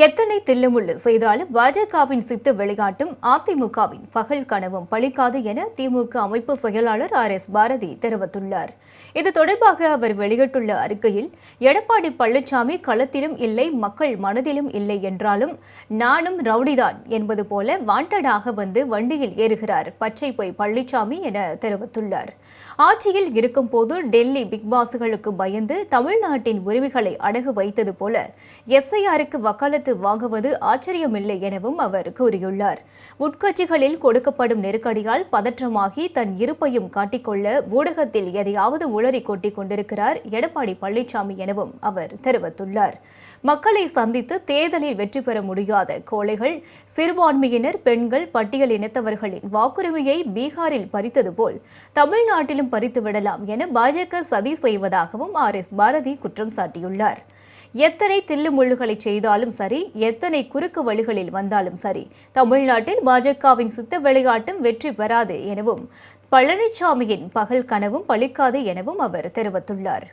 எத்தனை தில்லுமுள்ளு செய்தாலும் பாஜகவின் சித்து விளையாட்டும் அதிமுகவின் பகல் கனவும் பழிக்காது என திமுக அமைப்பு செயலாளர் ஆர் எஸ் பாரதி தெரிவித்துள்ளார். இது தொடர்பாக அவர் வெளியிட்டுள்ள அறிக்கையில் எடப்பாடி பழனிசாமி களத்திலும் இல்லை மக்கள் மனதிலும் இல்லை என்றாலும் நானும் ரவுடிதான் என்பது போல வாண்டடாக வந்து வண்டியில் ஏறுகிறார் பச்சை பொய் பழனிசாமி என தெரிவித்துள்ளார். ஆட்சியில் இருக்கும்போது டெல்லி பிக் பாஸ்களுக்கு பயந்து தமிழ்நாட்டின் உரிமைகளை அடகு வைத்தது போல எஸ்ஐஆருக்கு வக்காலத்து வாங்குவது ஆச்சரியமில்லை எனவும் அவர் கூறியுள்ளார். உட்கட்சிகளில் கொடுக்கப்படும் நெருக்கடியால் பதற்றமாகி தன் இருப்பையும் காட்டிக்கொள்ள ஊடகத்தில் எதையாவது உளறி கொட்டிக் கொண்டிருக்கிறார் எடப்பாடி பழனிசாமி எனவும் அவர் தெரிவித்துள்ளார். மக்களை சந்தித்து தேர்தலில் வெற்றி பெற முடியாத கோழைகள் சிறுபான்மையினர் பெண்கள் பட்டியல் இனத்தவர்களின் வாக்குரிமையை பீகாரில் பறித்தது போல் தமிழ்நாட்டிலும் பறித்து விடலாம் என பாஜக சதி செய்வதாகவும் ஆர் எஸ் பாரதி குற்றம் சாட்டியுள்ளார். எத்தனை தில்லு முள்ளுகளை செய்தாலும் சரி எத்தனை குறுக்கு வழிகளில் வந்தாலும் சரி தமிழ்நாட்டில் பாஜகவின் சித்த விளையாட்டும் வெற்றி பெறாது எனவும் பழனிசாமியின் பகல் கனவும் பழிக்காது எனவும் அவர் தெரிவித்துள்ளார்.